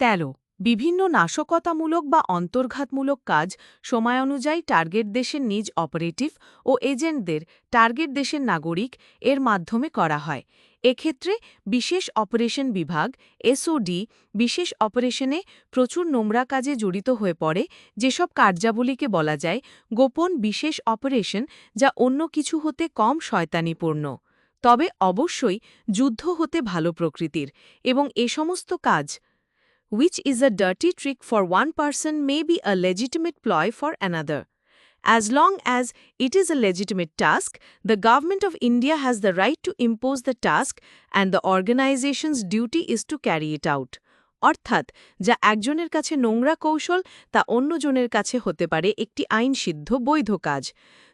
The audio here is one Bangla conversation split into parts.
তেরো, বিভিন্ন নাশকতামূলক বা অন্তর্ঘাতমূলক কাজ সময়ানুযায়ী টার্গেট দেশের নিজ অপারেটিভ ও এজেন্টদের টার্গেট দেশের নাগরিক এর মাধ্যমে করা হয়। এক্ষেত্রে বিশেষ অপারেশন বিভাগ, এসওডি, বিশেষ অপারেশনে প্রচুর নোংরা কাজে জড়িত হয়ে পড়ে, যেসব কার্যাবলীকে বলা যায় গোপন বিশেষ অপারেশন যা অন্য কিছু হতে কম শয়তানিপূর্ণ। তবে অবশ্যই যুদ্ধ হতে ভালো প্রকৃতির এবং এ সমস্ত কাজ which is a dirty trick for one person may be a legitimate ploy for another. As long as it is a legitimate task, the Government of India has the right to impose the task and the organization's duty is to carry it out. অর্থাৎ যা একজনের কাছে নোংরা কৌশল, তা অন্যজনের কাছে হতে পারে একটি আইনসিদ্ধ বৈধ কাজ।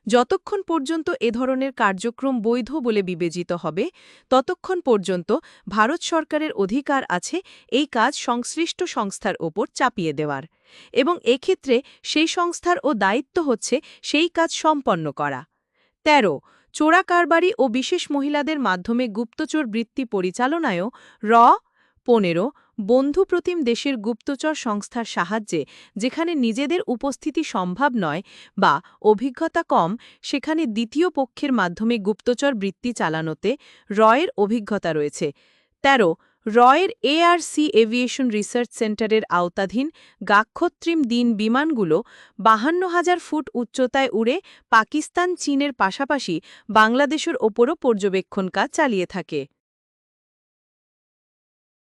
যতক্ষণ পর্যন্ত এ ধরনের কার্যক্রম বৈধ বলে বিবেচিত হবে, ততক্ষণ পর্যন্ত ভারত সরকারের অধিকার আছে এই কাজ সংশ্লিষ্ট সংস্থার ওপর চাপিয়ে দেওয়ার। এবং এক্ষেত্রে সেই সংস্থার ও দায়িত্ব হচ্ছে সেই কাজ সম্পন্ন করা। ১৩ চোরা কারবারি ও বিশেষ মহিলাদের মাধ্যমে গুপ্তচর বৃত্তি পরিচালনায়ও র পনেরো বন্ধুপ্রতিম দেশের গুপ্তচর সংস্থার সাহায্যে, যেখানে নিজেদের উপস্থিতি সম্ভব নয় বা অভিজ্ঞতা কম, সেখানে দ্বিতীয় পক্ষের মাধ্যমে গুপ্তচর বৃত্তি চালানোতে রয়ের অভিজ্ঞতা রয়েছে। ১৩ রয়ের এআরসি এভিয়েশন রিসার্চ সেন্টারের আওতাধীন গাক্ষত্রিম দিন বিমানগুলো বাহান্ন হাজার ফুট উচ্চতায় উড়ে পাকিস্তান চীনের পাশাপাশি বাংলাদেশের ওপরও পর্যবেক্ষণ কাজ চালিয়ে থাকে।